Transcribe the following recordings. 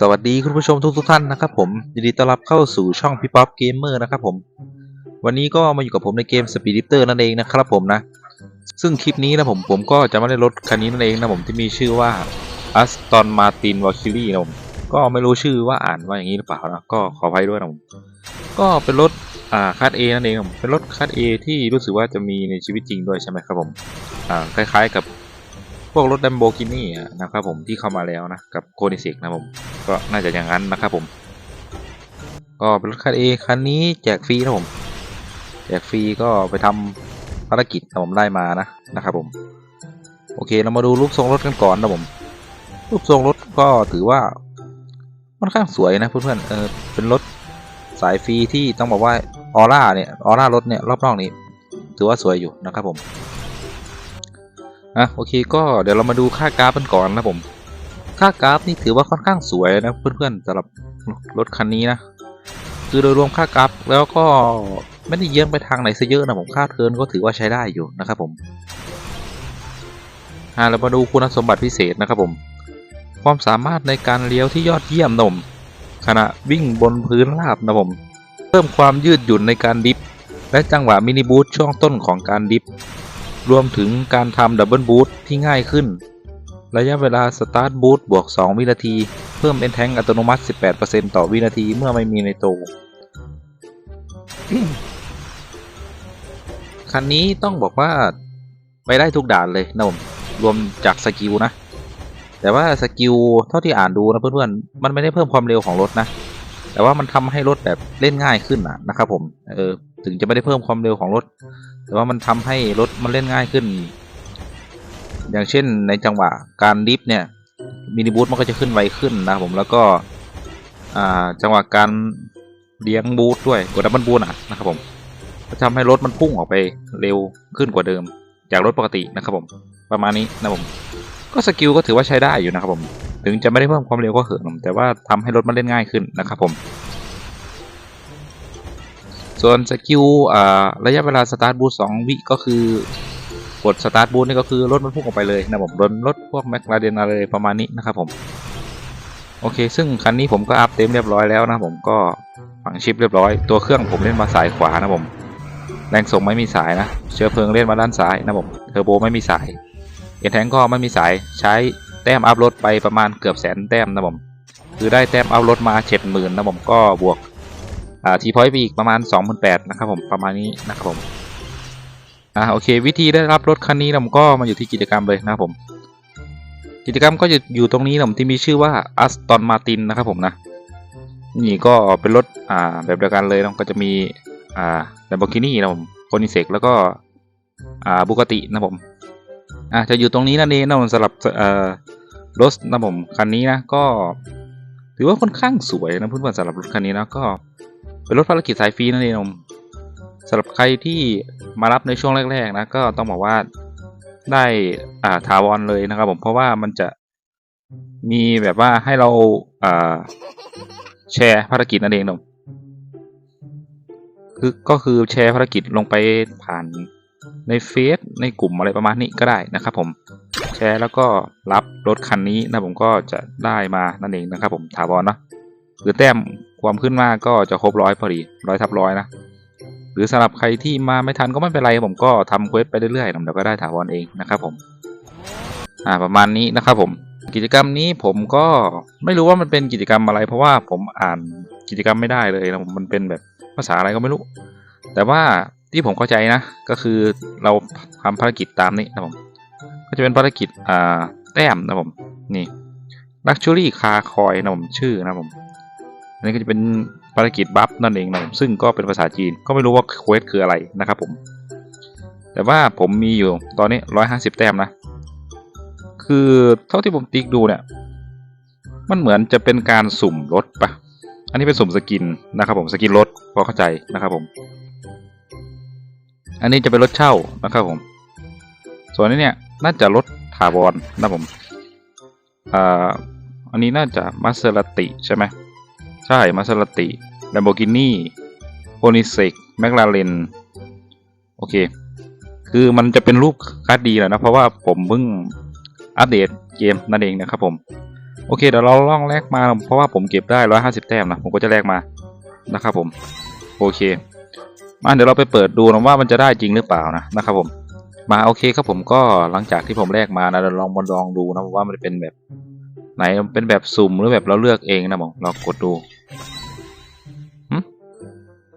สวัสดีคุณผู้ชมทุกทุกท่านนะครับผมยินดีต้อนรับเข้าสู่ช่องพี่ป๊อปเกมเมอร์นะครับผมวันนี้ก็มาอยู่กับผมในเกม Speed Drifter นั่นเองนะครับผมนะ ซึ่งคลิปนี้นะผมผมก็จะไม่ได้รถคันนี้นั่นเองนะผมที่มีชื่อว่า Aston Martin Valkyrie นะผมก็ไม่รู้ชื่อว่าอ่านว่าอย่างนี้หรือเปล่านะก็ขออภัยด้วยนะผมก็เป็นรถอ่าคัส A นั่นเองเป็นรถคัส A ที่รู้สึกว่าจะมีในชีวิตจริงด้วยใช่ไหมครับผมอ่าคล้ายๆกับ วกรถ Lamborghini อะนะครับผมที่เข้ามาแล้วนะ กับโคนิเซกนะผม ก็น่าจะอย่างนั้นนะครับผม ก็เป็นรถคันเอคันนี้แจกฟรีนะผม แจกฟรีก็ไปทำภารกิจนะผมได้มานะนะครับผม โอเคเรามาดูรูปทรงรถกันก่อนนะผม รูปทรงรถก็ถือว่าค่อนข้างสวยนะเพื่อนๆเออเป็นรถสายฟรีที่ต้องบอกว่าออร่าเนี่ยออร่ารถเนี่ยรอบนอกนี้ ถือว่าสวยอยู่นะครับผม อะโอเคก็เดี๋ยวเรามาดูค่ากราฟกันก่อนนะผม ค่ากราฟนี่ถือว่าค่อนข้างสวยนะเพื่อนๆสำหรับรถคันนี้นะคือโดยรวมค่ากราฟแล้วก็ไม่ได้เยี่ยงไปทางไหนซะเยอะนะผมค่าเทิร์นก็ถือว่าใช้ได้อยู่นะครับผมอ่าเรามาดูคุณสมบัติพิเศษนะครับผม ความสามารถในการเลี้ยวที่ยอดเยี่ยมนมขณะวิ่งบนพื้นราบนะผมเพิ่มความยืดหยุ่นในการดิฟและจังหวะมินิบูทช่วงต้นของการดิฟ รวมถึงการทำดับเบิลบูทที่ง่ายขึ้น ระยะเวลาสตาร์ทบูทบวก 2 วินาที เพิ่มเอนแทงอัตโนมัติ 18%ต่อวินาทีเมื่อไม่มีในโตคันนี้ต้องบอกว่าไปได้ทุกด่านเลยนะผมรวมจากสกิลนะ แต่ว่าสกิลเท่าที่อ่านดูนะเพื่อนๆมันไม่ได้เพิ่มความเร็วของรถนะ แต่ว่ามันทำให้รถแบบเล่นง่ายขึ้นนะนะครับผมเออถึงจะไม่ได้เพิ่มความเร็วของรถ แต่ว่ามันทำให้รถมันเล่นง่ายขึ้น อย่างเช่นในจังหวะการดิฟเนี่ยมินิบูทมันก็จะขึ้นไวขึ้นนะครับผมแล้วก็จังหวะการเลี้ยงบูทด้วยกดดับเบิลบูทอะนะครับผมก็ทำให้รถมันพุ่งออกไปเร็วขึ้นกว่าเดิม จากรถปกตินะครับผม ประมาณนี้นะผม ก็สกิลก็ถือว่าใช้ได้อยู่นะครับผม ถึงจะไม่ได้เพิ่มความเร็วก็เหินแต่ว่าทำให้รถมันเล่นง่ายขึ้นนะครับผม ส่วนสกิลอ่าระยะเวลาสตาร์ทบูทสองวิก็คือกดสตาร์ทบูนี่ก็คือรถมันพุ่งออกไปเลยนะผมรถรถพวกแมคลาเรนอะไรประมาณนี้นะครับผมโอเค ซึ่งคันนี้ผมก็อัพเต็มเรียบร้อยแล้วนะผมก็ฝังชิปเรียบร้อยตัวเครื่องผมเล่นมาสายขวานะผมแรงส่งไม่มีสายนะ เชื้อเพลิงเล่นมาด้านซ้ายนะผมเทอร์โบไม่มีสายเอ็นแทงก็ไม่มีสายใช้แต้มอัพรถไปประมาณเกือบแสนแต้มนะผมคือได้แต้มอัพรถมาเจ็ดหมื่นนะผมก็บวก ทีพอยต์ไปอีกประมาณ28,000นะครับผมประมาณนี้นะครับผมอ่าโอเค วิธีได้รับรถคันนี้ผมก็มาอยู่ที่กิจกรรมเลยนะครับผม กิจกรรมก็อยู่อยู่ตรงนี้นะผมที่มีชื่อว่า Aston Martin นะครับผมนะนี่ก็เป็นรถอ่าแบบเดียวกันเลยนะก็จะมีอ่า Lamborghini นะผมโคนิเซกแล้วก็อ่าบุกตินะผมอ่าจะอยู่ตรงนี้นั่นเองนะผมสำหรับเอ่อรถนะผมคันนี้นะก็ ถือว่าค่อนข้างสวยนะเพื่อนๆสำหรับรถคันนี้นะก็ เป็นรถภารกิจสายฟรีนั่นเองผมสำหรับใครที่มารับในช่วงแรกๆนะก็ต้องบอกว่าได้อ่าถาวรเลยนะครับ ผมเพราะว่ามันจะมีแบบว่าให้เราอ่าแชร์ภารกิจนั่นเองนะคือก็คือแชร์ภารกิจลงไปผ่านในเฟซในกลุ่มอะไรประมาณนี้ก็ได้นะครับ ผมแชร์แล้วก็รับรถคันนี้นะผมก็จะได้มานั่นเองนะครับ ผมถาวรเนาะ หรือแต้มความขึ้นมาก็จะครบร้อยพอดีร้อยทับร้อยนะหรือสำหรับใครที่มาไม่ทันก็ไม่เป็นไรผมก็ทำเควสไปเรื่อยๆเดี๋ยวก็ได้ถาวรเองนะครับผมอ่าประมาณนี้นะครับผมกิจกรรมนี้ผมก็ไม่รู้ว่ามันเป็นกิจกรรมอะไร เพราะว่าผมอ่านกิจกรรมไม่ได้เลยนะมันเป็นแบบภาษาอะไรก็ไม่รู้ แต่ว่าที่ผมเข้าใจนะ ก็คือเราทำภารกิจตามนี้นะผมก็จะเป็นภารกิจอ่าแต้มนะผมนี่ Luxury Car Coin นะผมชื่อนะผม อันนี้ก็จะเป็นภารกิจบัฟนั่นเองนะผมซึ่งก็เป็นภาษาจีนก็ไม่รู้ว่าเควสคืออะไรนะครับผมแต่ว่าผมมีอยู่ตอนนี้ร้อยห้าสิบแต้มนะ คือเท่าที่ผมติ๊กดูเนี่ย มันเหมือนจะเป็นการสุ่มรถปะอันนี้เป็นสุ่มสกินนะครับผม สกินรถพอเข้าใจนะครับผม อันนี้จะเป็นรถเช่านะครับผม ส่วนนี้เนี่ยน่าจะรถถาวรนะผม อ่า อันนี้น่าจะมาเซราติใช่ไหม ใช่มา s าติ Lamborghini p o n i s e c McLaren โอเค คือมันจะเป็นรูปคัดดีแหละนะ เพราะว่าผมเพิ่งอัปเดตเกมนั่นเองนะครับผม โอเค เดี๋ยวเราลองแลกมา เพราะว่าผมเก็บได้ 150 แต้มนะ ผมก็จะแลกมานะครับผม โอเค มาเดี๋ยวเราไปเปิดดูนะว่ามันจะได้จริงหรือเปล่านะนะครับผม มาโอเคครับผมก็หลังจากที่ผมแลกมานะเราลองมาลองดูนะว่ามันเป็นแบบไหนเป็นแบบสุ่มหรือแบบเราเลือกเองนะผมเรากดดู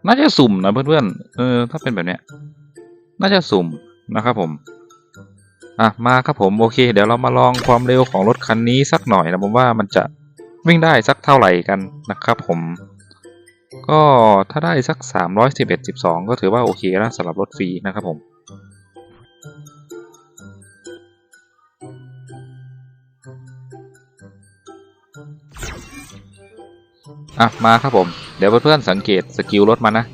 น่าจะสุ่มนะเพื่อนๆ เออ ถ้าเป็นแบบเนี้ย น่าจะสุ่มนะครับผม อะ มาครับผม โอเค เดี๋ยวเรามาลองความเร็วของรถคันนี้สักหน่อยนะผมว่ามันจะวิ่งได้สักเท่าไหร่กันนะครับผม ก็ถ้าได้สัก 311 12 ก็ถือว่าโอเคแล้วสำหรับรถฟรีนะครับผม อะมาครับผม เดี๋ยวเพื่อนๆสังเกตสกิลรถมันนะ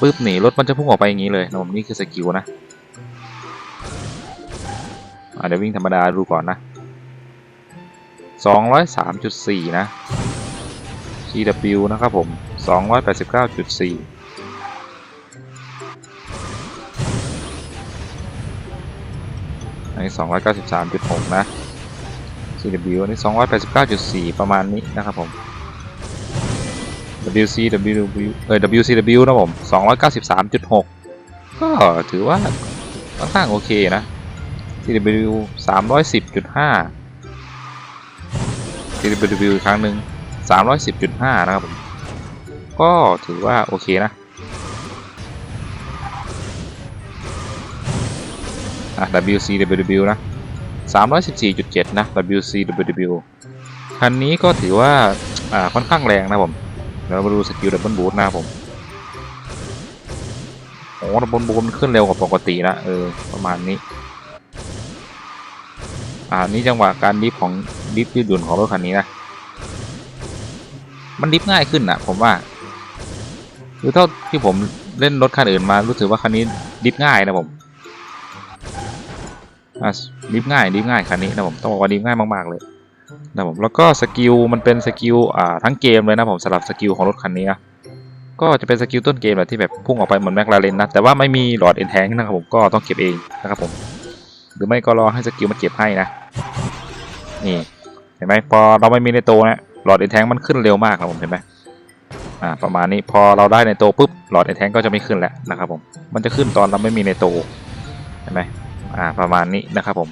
ปึ๊บหนีรถมันจะพุ่งออกไปอย่างนี้เลยนะผมนี่คือสกิลนะอะเดี๋ยววิ่งธรรมดาดูก่อนนะ 203.4 นะ CW นะครับผม 289.4 อันนี้ 293.6 นะ CW อันนี้ 289.4 ประมาณนี้นะครับผม WCW เอ่อ WCW นะผม 293.6 ก็ถือว่าค่อนข้างโอเคนะ CW 310.5 CW อีกครั้งหนึ่ง310.5 นะครับผม ก็ถือว่าโอเคนะอะ WCW นะ 314.7 นะ WCW คันนี้ก็ถือว่า อ่า ค่อนข้างแรงนะผม เดี๋ยวมาดูสกิลดับเบิลบูทนะครับผมโอ้ดับเบิลบูทมันขึ้นเร็วกว่าปกตินะเออประมาณนี้ อ่านี่จังหวะการดิฟของดิฟยืดหยุ่นของรถคันนี้นะมันดิฟง่ายขึ้นนะผมว่าคือเท่าที่ผมเล่นรถคันอื่นมารู้สึกว่าคันนี้ดิฟง่ายนะผมอ่าดิฟง่ายดิฟง่ายคันนี้นะผมต้องบอกว่าดิฟง่ายมากๆเลย นะผมแล้วก็สกิลมันเป็นสกิลอ่าทั้งเกมเลยนะผมสำหรับสกิลของรถคันนี้นะก็จะเป็นสกิลต้นเกมแบบที่แบบพุ่งออกไปเหมือนแมคลาเรนนะแต่ว่าไม่มีหลอดเอ็นแทงนะครับผมก็ต้องเก็บเองนะครับผมหรือไม่ก็รอให้สกิลมันเก็บให้นะนี่เห็นไหมพอเราไม่มีในโตนะหลอดเอ็นแทงมันขึ้นเร็วมากครับผมเห็นไหมอ่าประมาณนี้พอเราได้ในโตปุ๊บหลอดเอ็นแทงก็จะไม่ขึ้นแล้วนะครับผมมันจะขึ้นตอนเราไม่มีในโตเห็นไหมอ่าประมาณนี้นะครับผม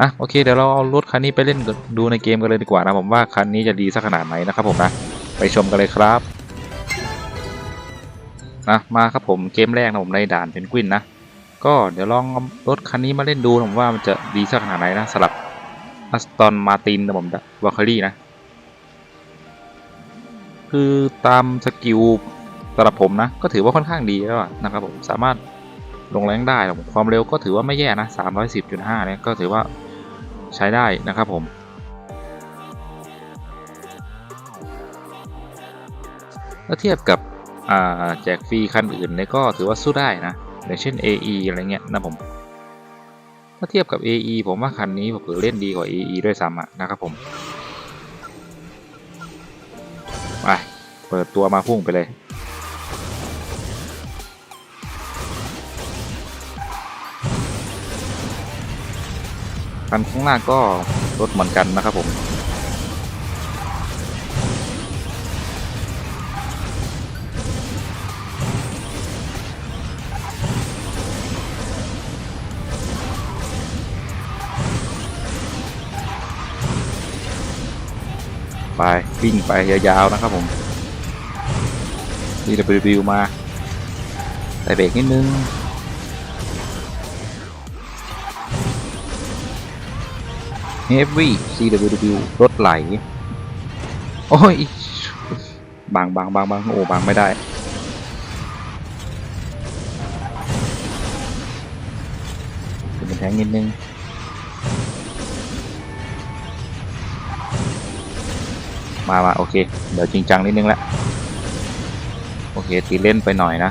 อะโอเคเดี๋ยวเราเอารถคันนี้ไปเล่นดูในเกมกันเลยดีกว่านะผมว่าคันนี้จะดีสักขนาดไหนนะครับผมนะไปชมกันเลยครับนะมาครับผมเกมแรกนะผมในด่านเพนกวินนะก็เดี๋ยวลองรถคันนี้มาเล่นดูผมว่ามันจะดีสักขนาดไหนนะสำหรับอัสตอนมาตินนะผมวอลคารี่นะ คือตามสกิลสำหรับผมนะ ก็ถือว่าค่อนข้างดีแล้วนะครับผมสามารถลงแรงได้ ความเร็วก็ถือว่าไม่แย่นะ310.5เนี่ยก็ถือว่า ใช้ได้นะครับผม ถ้าเทียบกับแจกฟรีคันอื่นเนี่ยก็ถือว่าสู้ได้นะอย่างเช่น AE อะไรเงี้ยนะผม ถ้าเทียบกับ AE ผมว่าคันนี้ผมเผื่อเล่นดีกว่า AE ด้วยซ้ำนะครับผม ไป เปิดตัวมาพุ่งไปเลย คันข้างหน้าก็รถเหมือนกันนะครับผมไปวิ่งไปยาวๆนะครับผม DW มาใส่เบรกนิดนึง Heavy CWW รถไหล โอ้ย บางบางบางบางโอ้บางไม่ได้เป็นแทงนิดนึงมามาโอเค เดี๋ยวจริงจังนิดนึงละ โอเค ตีเล่นไปหน่อยนะ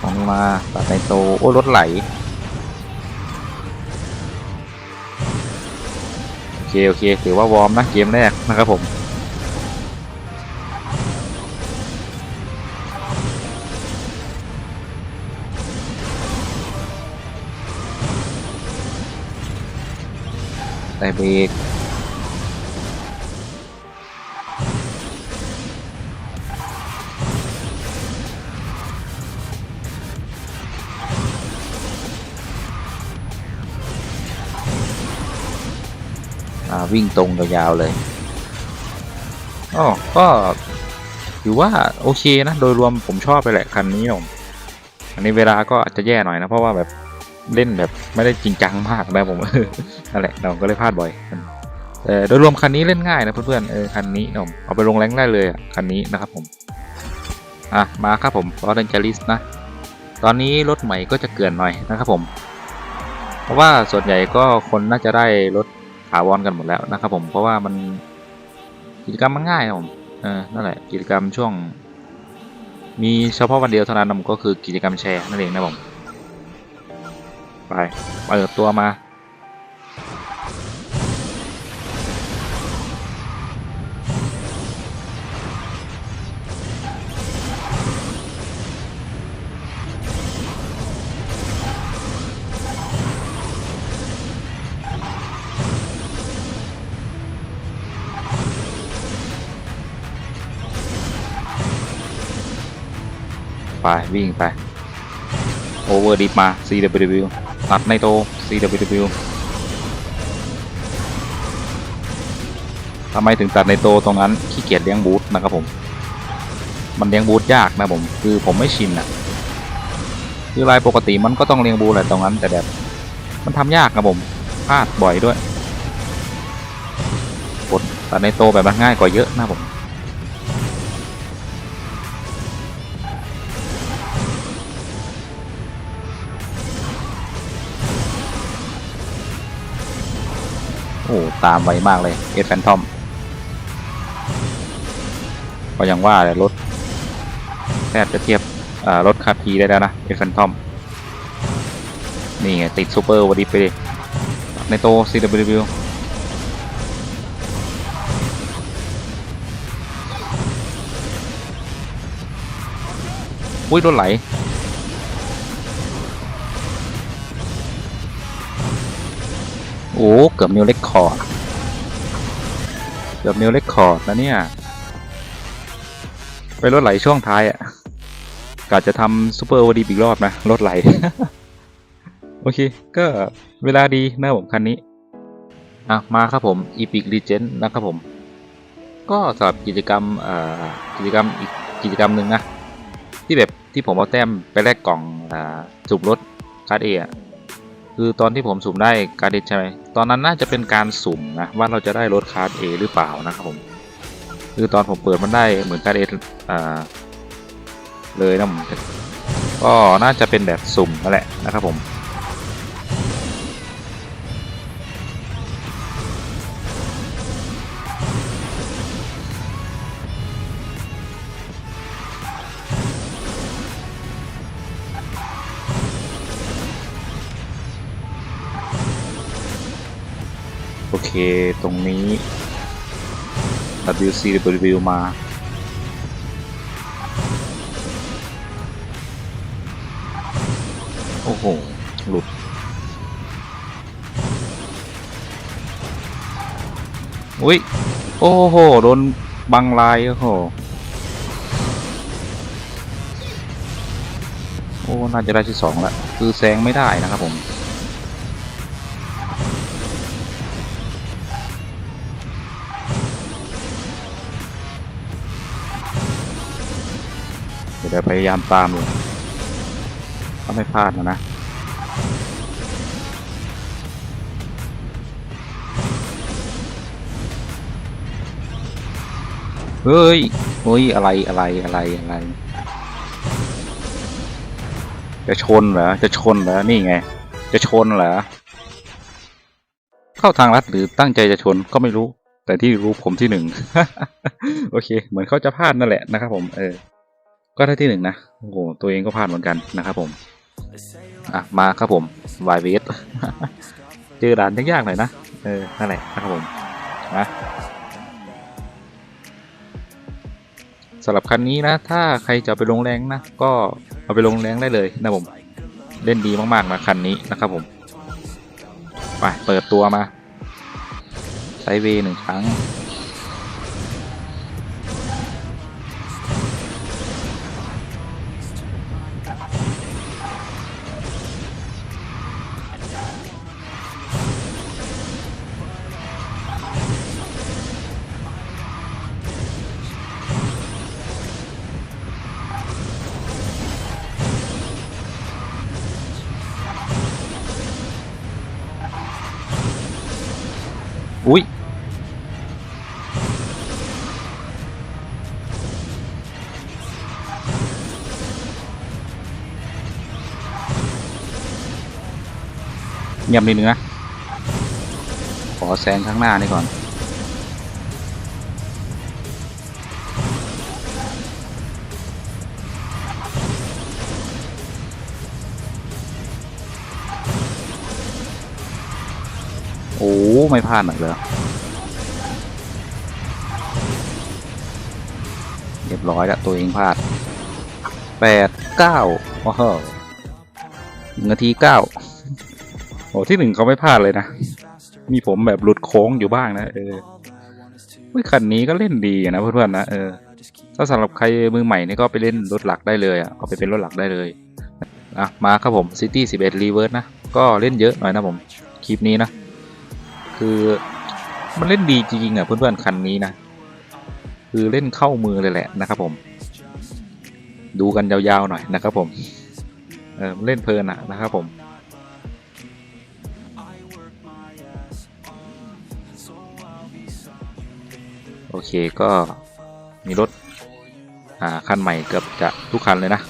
ของมาตัดในโต โอ้รถไหล โอเคโอเคถือว่าวอร์มนะเกมแรกนะครับผมแต่เบรก วิ่งตรงยาวๆเลยอ๋อก็ถือว่าโอเคนะ โดยรวมผมชอบไปแหละคันนี้ผมอันนี้เวลาก็อาจจะแย่หน่อยนะ เพราะว่าแบบเล่นแบบไม่ได้จริงจังมากนะผมนั่นแหละเราก็เลยพลาดบ่อยแต่โดยรวมคันนี้เล่นง่ายนะเพื่อนๆเออคันนี้นะผมเอาไปลงแรงได้เลยอะคันนี้นะครับผมอะมาครับผมฟอร์เรนจาริสนะตอนนี้รถใหม่ก็จะเกลื่อนหน่อยนะครับผม เพราะว่าส่วนใหญ่ก็คนน่าจะได้รถ ถาวรกันหมดแล้วนะครับ ผมเพราะว่ามันกิจกรรมมันง่ายนะผมเออนั่นแหละกิจกรรมช่วง มีเฉพาะวันเดียวเท่านั้นนะผมก็คือกิจกรรมแชร์นั่นเองนะผมไปเปิดตัวมา ไปวิ่งไปโอเวอร์ดิฟมา CW ตัดในโต CW ทำไมถึงตัดในโตตรงนั้นขี้เกียจเลี้ยงบูธนะครับผม มันเลี้ยงบูธยากนะผมคือผมไม่ชินอะคือรายปกติมันก็ต้องเลี้ยงบูธแหละตรงนั้น แต่แบบมันทำยากนะผมพลาดบ่อยด้วยกดตัดในโตแบบมันง่ายกว่าเยอะนะผม ตามไวมากเลยเอฟแฟนทอมก็ยังว่าเลยรถแทบจะเทียบรถคาพีได้แล้วนะเอฟแฟนทอมนี่ไงติดซูเปอร์วันดีไปดิในโต CW อุ้ยรถไหลโอ้ เกือบนิวเล็กคอร์ กือบนิวเล็กคอร์ดนะเนี่ย ไปรถไหลช่วงท้ายอะ่ะกะจะทำซูเปอร์วอดีอีกรอบนะ รถไหล โอเค ก็เวลาดีนะผมคันนี้ อะ มาครับผม Epic Legend นะครับผม ก็สำหรับกิจกรรมอ่ากิจกรรมอีกกิจกรรมหนึ่งนะ ที่แบบที่ผมเอาแต้มไปแลกกล่องอ่าสุ่มรถคาร์ดเอะ คือตอนที่ผมสุ่มได้การ์ดเอใช่ไหมตอนนั้นน่าจะเป็นการสุ่มนะว่าเราจะได้รถคาร์ดเอหรือเปล่านะครับผมคือตอนผมเปิดมันได้เหมือนการ์ดเออ่าเลยนะผมก็น่าจะเป็นแบบสุ่มนั่นแหละนะครับผม เค ตรงนี้ WCW มา โอ้โห หลุด อุ้ย โอ้โห โดนบังลาย โอ้โห โอ้ น่าจะได้ที่สองแล้ว คือแซงไม่ได้นะครับผม เดี๋ยวพยายามตามเลยถ้าไม่พลาดนะนะเฮ้ยเฮ้ย อะไร อะไร อะไร อะไร จะชนเหรอ จะชนเหรอ นี่ไง จะชนเหรอ เข้าทางลัดหรือตั้งใจจะชนก็ไม่รู้ แต่ที่รู้ผมที่หนึ่ง โอเค เหมือนเขาจะพลาดนั่นแหละนะครับผม เออ ก็ได้ที่หนึ่งนะ โอ้โห ตัวเองก็พลาดเหมือนกันนะครับผม อะ มาครับผมวายเวสเจอด่านยากๆหน่อยนะ เออ นั่นแหละนะครับผมนะสำหรับคันนี้นะ ถ้าใครจะไปลงแรงนะ ก็เอาไปลงแรงได้เลยนะผม เล่นดีมากๆนะคันนี้นะครับผม ไป เปิดตัวมาไซเวย์หนึ่งครั้ง เงียบนิดนึงนะ ขอแซงข้างหน้านี่ก่อน โอ้ ไม่พลาดหน่อยเลยเรียบร้อยแล้วตัวเองพลาดแปดเก้าโอ้โหนาทีเก้า อ้ที่หนึ่งเขาไม่พลาดเลยนะ มีผมแบบหลุดโค้งอยู่บ้างนะเออคันนี้ก็เล่นดีนะเพื่อนๆนะเออถ้าสำหรับใครมือใหม่นี่ก็ไปเล่นรถหลักได้เลยอะเอาไปเป็นรถหลักได้เลยอะมาครับผม City 11 Reverse นะ ก็เล่นเยอะหน่อยนะผมคลิปนี้นะ คือมันเล่นดีจริงๆอะเพื่อนๆคันนี้นะ คือเล่นเข้ามือเลยแหละนะครับผม ดูกันยาวๆหน่อยนะครับผมเออเล่นเพลินอะนะครับผม อเคก็มีรถอ่าคันใหม่เกือบจะทุกคันเลยนะ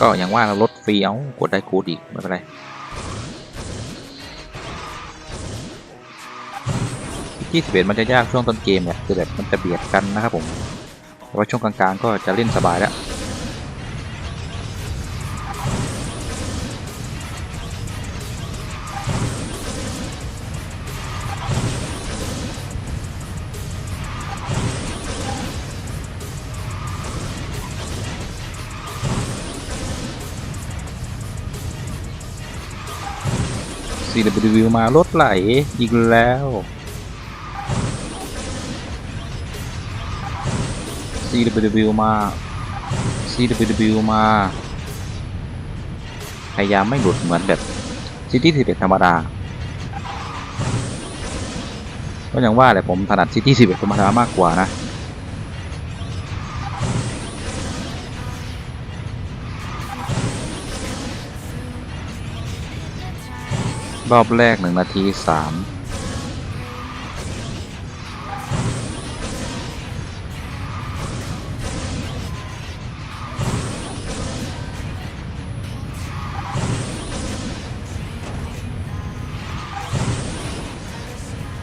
ก็อย่างว่าเรารถฟรีเอากดได้คูดอีกไม่เป็นไรที่สิบเอ็ดมันจะยากช่วงต้นเกมเนี่ยคือแบบมันจะเบียดกันนะครับผมแต่ว่าช่วงกลางๆก็จะเล่นสบายแล้ว CW มารถไหลอีกแล้ว CW มา CW มาพยายามไม่หลุดเหมือนแบบซิตี้11ธรรมดา ก็อย่างว่าแหละผมถนัดซิตี้11ธรรมดามากกว่านะ รอบแรกหนึ่งนาทีสาม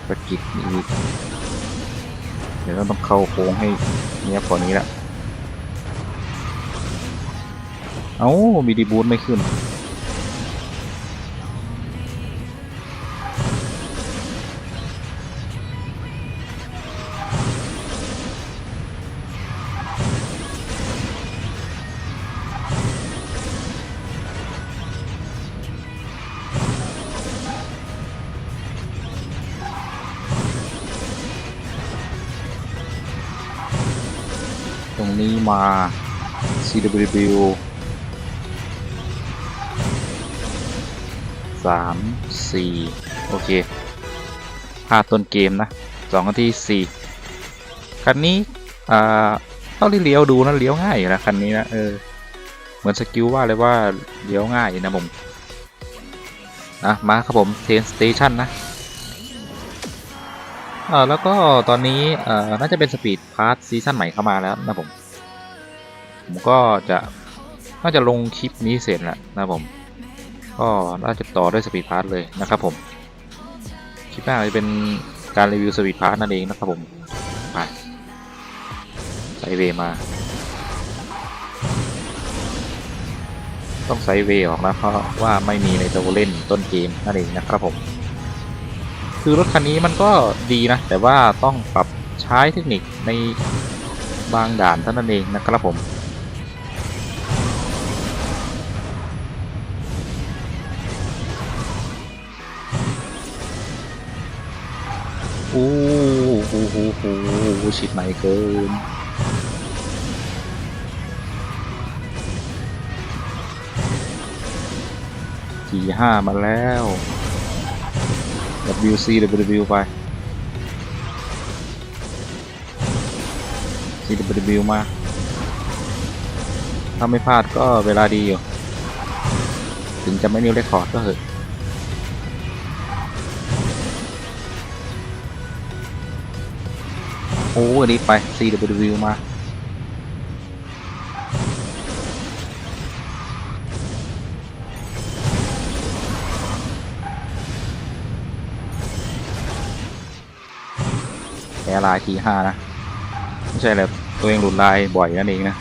ประกิดอีกเดี๋ยวเราต้องเข้าโค้งให้เนี้ยบกว่านี้ละ เอ้ามีดีบูทไม่ขึ้น มา CW สามสี่โอเคพลาต้นเกมนะสองนาทีสี่คันนี้อ่าเท่าที่เลี้ยวดูนะเลี้ยวง่ายนะคันนี้นะเออเหมือนสกิลว่าเลยว่าเลี้ยวง่ายนะผมนะมาครับผมเทนสเตชันนะเออแล้วก็ตอนนี้เอ่อน่าจะเป็นสปีดพาร์ทซีซั่นใหม่เข้ามาแล้วนะผม ผมก็จะน่าจะลงคลิปนี้เสร็จแล้วนะผม ก็น่าจะต่อด้วยสปีดพาร์ทเลยนะครับผมคลิปหน้าจะเป็นการรีวิวสปีดพาร์ทนั่นเองนะครับผมไปไซเวมา ต้องไซเวออกนะเพราะว่าไม่มีในตัวเล่นต้นเกมนั่นเองนะครับผม คือรถคันนี้มันก็ดีนะ แต่ว่าต้องปรับใช้เทคนิคในบางด่านเท่านั้นเองนะครับผม โอ้โหโหโหโหชิดไหนเกินทีห้ามาแล้ว WC W ไป CW มา ถ้าไม่พลาดก็เวลาดีอยู่ ถึงจะไม่นิวเรคคอร์ดก็เหอะ อ้อันนี้ไป CW มาแพ้ลายทีห้านะ ไม่ใช่เลยตัวเองหลุดลายบ่อยนั่นเองนะ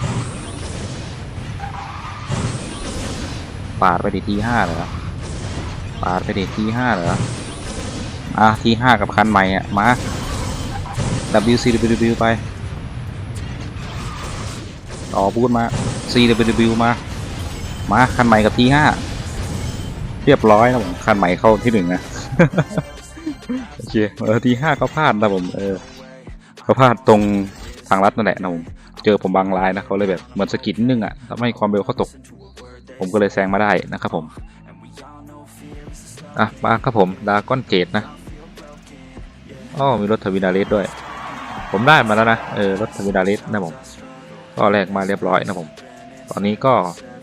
ปาดไปดิทีห้าเหรอปาดไปดิทีห้าเหรออะทีห้ากับคันใหม่อะ มา WCW ไป ต่อบูทมา CW มา มาคันใหม่กับทีห้าเรียบร้อยนะผมคันใหม่เข้าที่หนึ่งนะโอเคเออทีห้าก็พลาดนะผมเออก็พลาดตรงทางลัดนั่นแหละนะผมเจอผมบางลายนะเขาเลยแบบเหมือนสกิดนิดนึงอะทำให้ความเร็วเขาตก ผมก็เลยแซงมาได้นะครับผมอะมาครับผมดาก้อนเจดนะอ้อมีรถทวินาเลสด้วย ผมได้มาแล้วนะเออรถทวินาเลสนะผมก็แลกมาเรียบร้อยนะผม ตอนนี้ก็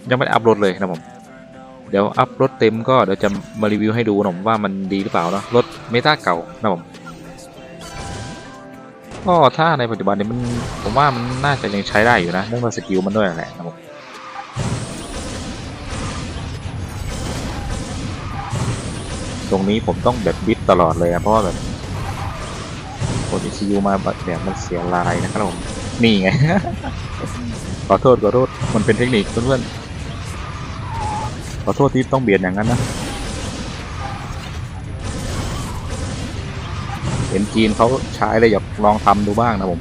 ยังไม่ได้อัพรถเลยนะผม เดี๋ยวอัพรถเต็มก็เดี๋ยวจะมารีวิวให้ดูนะผมว่ามันดีหรือเปล่าเนาะรถเมตาเก่านะผมก็ถ้าในปัจจุบันนี้มันผมว่ามันน่าจะยังใช้ได้อยู่นะเนื่องจากสกิลมันด้วยแหละนะผมตรงนี้ผมต้องแบบบิดตลอดเลยอะเพราะว่าแบบ โอดีซียูมาแบบมันเสียลายนะครับผมนี่ไง ขอโทษขอโทษมันเป็นเทคนิคเพื่อนๆขอโทษที่ต้องเบียดอย่างนั้นนะเห็นจีนเขาใช้เลยอยากลองทำดูบ้างนะผม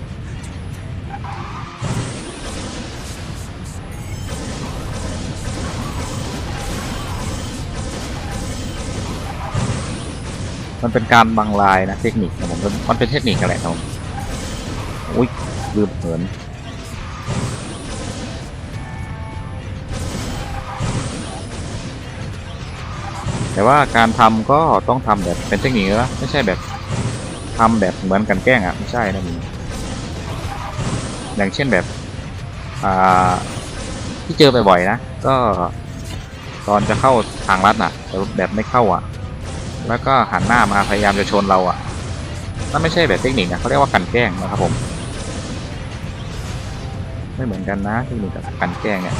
มันเป็นการบังลายนะเทคนิคนะผมมันมันเป็นเทคนิคกันแหละครับอุ้ยลืมเหินแต่ว่าการทำก็ต้องทำแบบเป็นเทคนิคนะไม่ใช่แบบทำแบบเหมือนกันแกล้งอะไม่ใช่นะมึงอย่างเช่นแบบอ่าที่เจอบ่อยๆนะ ก็ตอนจะเข้าทางลัดอะแต่แบบไม่เข้าอะ แล้วก็หันหน้ามาพยายามจะชนเราอะนั่นไม่ใช่แบบเทคนิคนะเขาเรียกว่ากันแกล้งนะครับผม ไม่เหมือนกันนะเทคนิคกับกันแกล้งเนี่ย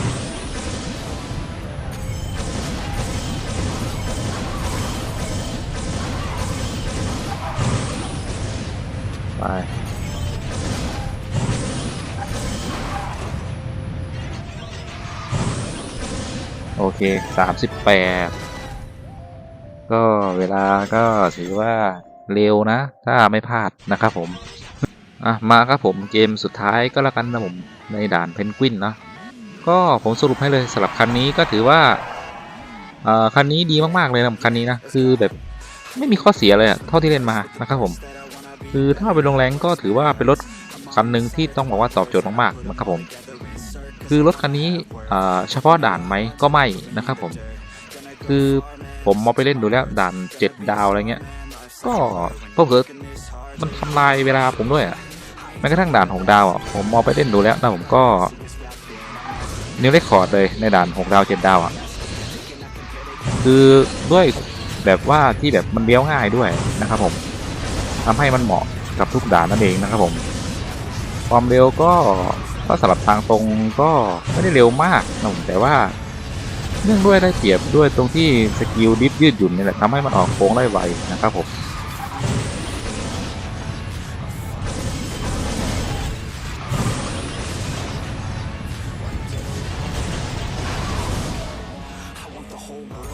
ไปโอเคสามสิบแปด ก็เวลาก็ถือว่าเร็วนะ ถ้าไม่พลาดนะครับผม อะ มาครับผมเกมสุดท้ายก็แล้วกันนะผมในด่านเพนกวินนะก็ผมสรุปให้เลยสำหรับคันนี้ก็ถือว่าอ่าคันนี้ดีมากๆเลยนะคันนี้นะคือแบบไม่มีข้อเสียเลยอะเท่าที่เล่นมานะครับผม คือถ้าเอาไปลงแรงก็ถือว่าเป็นรถคันหนึ่งที่ต้องบอกว่าตอบโจทย์มากๆนะครับผม คือรถคันนี้อ่าเฉพาะด่านไหมก็ไม่นะครับผม คือ ผมมอไปเล่นดูแล้วด่านเจ็ดดาวอะไรเงี้ย ก็พวกเกิดมันทำลายเวลาผมด้วยอะแม้กระทั่งด่านหกดาวอะผมมอไปเล่นดูแล้วนะผมก็นิวเรคคอร์ดเลยในด่านหกดาวเจ็ดดาวอะคือด้วยแบบว่าที่แบบมันเลี้ยวง่ายด้วยนะครับผมทำให้มันเหมาะกับทุกด่านนั่นเองนะครับผม ความเร็วก็ถ้าสำหรับทางตรงก็ไม่ได้เร็วมากนะผมแต่ว่า เนื่องด้วยได้เปรียบด้วยตรงที่สกิลดิฟยืดหยุ่นนี่แหละทำให้มันออกโค้งได้ไวนะครับผม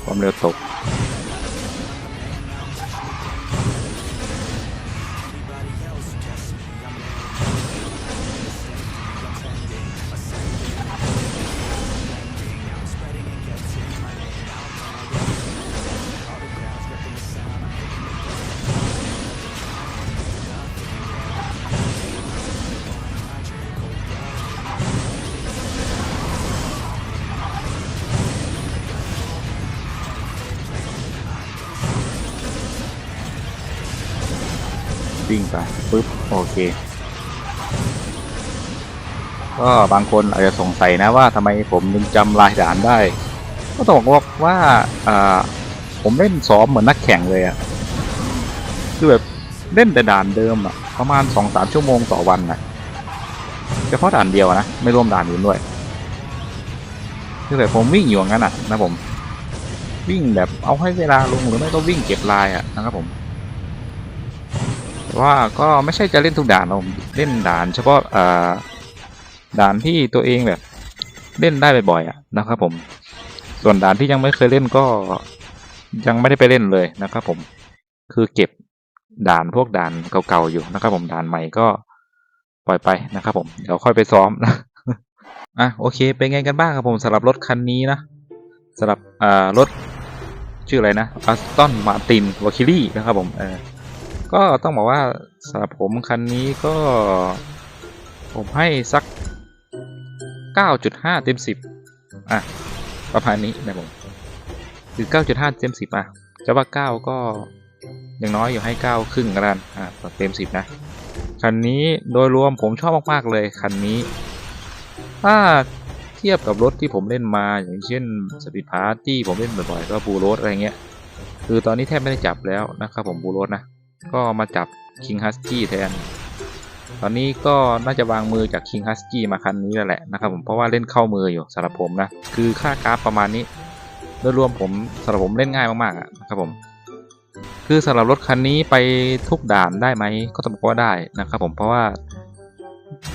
ความเร็วต วิ่งไปปุ๊บโอเค ก็บางคนอาจจะสงสัยนะว่าทำไมผมถึงจำลายด่านได้ ก็ต้องบอกว่าอ่าผมเล่นซ้อมเหมือนนักแข่งเลยอะคือแบบเล่นแต่ด่านเดิมอะประมาณสองสามชั่วโมงต่อวันนะเฉพาะด่านเดียวนะ ไม่รวมด่านอื่นด้วยคือแบบผมวิ่งอยู่งั้นอะนะผม วิ่งแบบเอาให้เวลาลงหรือไม่ก็วิ่งเก็บลายอะนะครับผม แต่ว่าก็ไม่ใช่จะเล่นทุกด่านนะผมเล่นด่าน เฉพาะด่านที่ตัวเองแบบเล่นได้บ่อยๆนะครับผม ส่วนด่านที่ยังไม่เคยเล่นก็ยังไม่ได้ไปเล่นเลยนะครับผม คือเก็บด่านพวกด่านเก่าๆอยู่นะครับ ผมด่านใหม่ก็ปล่อยไปนะครับ ผมเดี๋ยวค่อยไปซ้อมนะอะโอเค เป็นไงกันบ้างครับผมสำหรับรถคันนี้นะสำหรับอ่ารถชื่ออะไรนะอัสตันมาตินวาคิลี่นะครับผมเออ ก็ต้องบอกว่าสำหรับผมคันนี้ก็ ผมให้สัก 9.5 เต็ม 10 อะ ประมาณนี้นะผมคือ 9.5 เต็ม 10 อะจะว่า 9 ก็ยังน้อยอยู่ให้ 9 ครึ่งกันอะเต็ม 10 นะ คันนี้โดยรวมผมชอบมาก ๆ เลย คันนี้ ถ้าเทียบกับรถที่ผมเล่นมาอย่างเช่นสปีดพาร์ที่ผมเล่นบ่อยๆก็บูโรสอะไรเงี้ย คือตอนนี้แทบไม่ได้จับแล้วนะครับผมบูโรสนะ ก็มาจับ King Husky แทน ตอนนี้ก็น่าจะวางมือจาก King Husky มาคันนี้แล้วแหละนะครับผมเพราะว่าเล่นเข้ามืออยู่สำหรับผมนะ คือค่ากราฟประมาณนี้โดยรวมผมสำหรับผมเล่นง่ายมากๆอะนะครับผม คือสำหรับรถคันนี้ไปทุกด่านได้ไหมก็ต้องบอกว่าได้นะครับผมเพราะว่า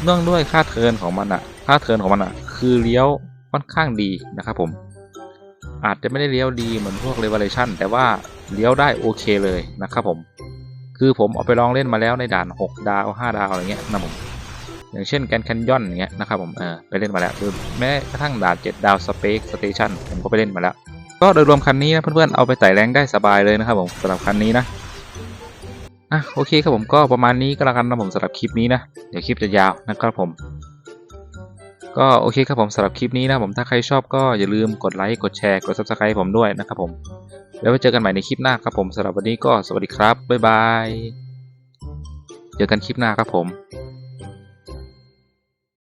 เนื่องด้วยค่าเทินของมันอะค่าเทินของมันอะคือเลี้ยวค่อนข้างดีนะครับผมอาจจะไม่ได้เลี้ยวดีเหมือนพวก Revelation แต่ว่าเลี้ยวได้โอเคเลยนะครับผม คือผมเอาไปลองเล่นมาแล้วในด่าน 6 ดาว 5 ดาวอะไรเงี้ยนะผมอย่างเช่นแกนแคนยอนอย่างเงี้ยนะครับผมเออไปเล่นมาแล้วหรือแม้กระทั่งด่าน 7 ดาวสเปกสเตชันผมก็ไปเล่นมาแล้ว ก็โดยรวมคันนี้นะเพื่อนๆเอาไปไต่แรงได้สบายเลยนะครับผมสำหรับคันนี้นะอะโอเคครับผมก็ประมาณนี้ก็แล้วกันนะผมสำหรับคลิปนี้นะเดี๋ยวคลิปจะยาวนะครับผมก็โอเคครับผมสำหรับคลิปนี้นะผมถ้าใครชอบก็อย่าลืมกดไลค์กดแชร์กด subscribe ผมด้วยนะครับผม แล้วไว้เจอกันใหม่ในคลิปหน้าครับผมสำหรับวันนี้ก็สวัสดีครับบ๊ายบายเจอกันคลิปหน้าครับผม